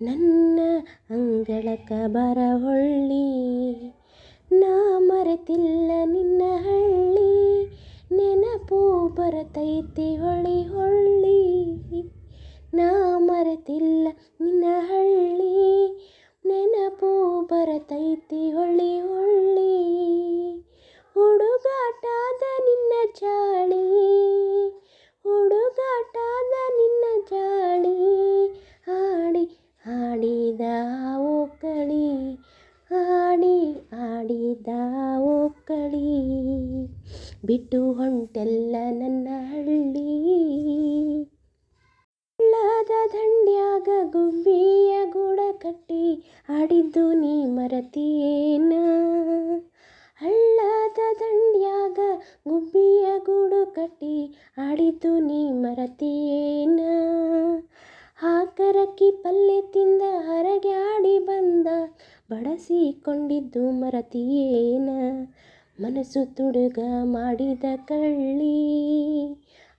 ನನ್ನ ಅಂಗಳಕ ಬರ ಹೊಳ್ಳಿ ನಾ ಮರೆತಿಲ್ಲ ನಿನ್ನ ಹಳ್ಳಿ. ನೆನಪು ಬರತೈತಿ ಹೊಳಿ ಹೊಳ್ಳಿ. ನಾ ಮರೆತಿಲ್ಲ ನಿನ್ನ ಹಳ್ಳಿ. ನೆನಪು ಬರತೈತಿ ಹೊಳಿ ಹೊಳ್ಳಿ. ಬಿಟ್ಟು ಹೊಂಟೆಲ್ಲ ನನ್ನ ಹಳ್ಳಿ. ಹಳ್ಳದ ದಂಡ್ಯಾಗ ಗುಬ್ಬಿಯ ಗೂಡ ಕಟ್ಟಿ ಆಡಿದ್ದು ನೀ ಮರತಿಯೇನ? ಹಳ್ಳದ ದಂಡ್ಯಾಗ ಗುಬ್ಬಿಯ ಗೂಡು ಕಟ್ಟಿ ಆಡಿದ್ದು ನೀ ಮರತಿಯೇನ? ಹಾಕರಕ್ಕಿ ಪಲ್ಲೆ ತಿಂದ ಆಡಿ ಬಂದ ಬಡಸಿಕೊಂಡಿದ್ದು ಮರತಿಯೇನ? ಮನಸ್ಸು ತುಡುಗ ಮಾಡಿದ ಕಳ್ಳಿ.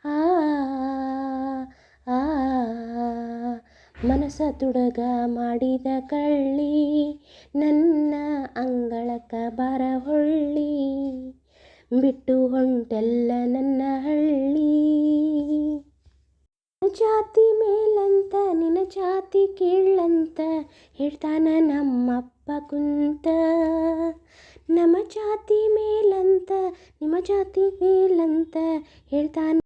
ಆ ಆ ಮನಸ ತುಡುಗ ಮಾಡಿದ ಕಳ್ಳಿ. ನನ್ನ ಅಂಗಳಕ್ಕ ಬರಹೊಳ್ಳಿ ಬಿಟ್ಟು ಹೊಂಟೆಲ್ಲ ನನ್ನ ಹಳ್ಳಿ ಜಾತಿ ಮೇಲಂತ ನಿನ್ನ ಕೇಳಂತ ಹೇಳ್ತಾನ ನಮ್ಮಪ್ಪ ಕುಂತ. ನಮ್ಮ ಜಾತಿ ಮೇಲಂತ ನಿಮ್ಮ ಜಾತಿ ಮೇಲಂತ ಹೇಳ್ತಾನ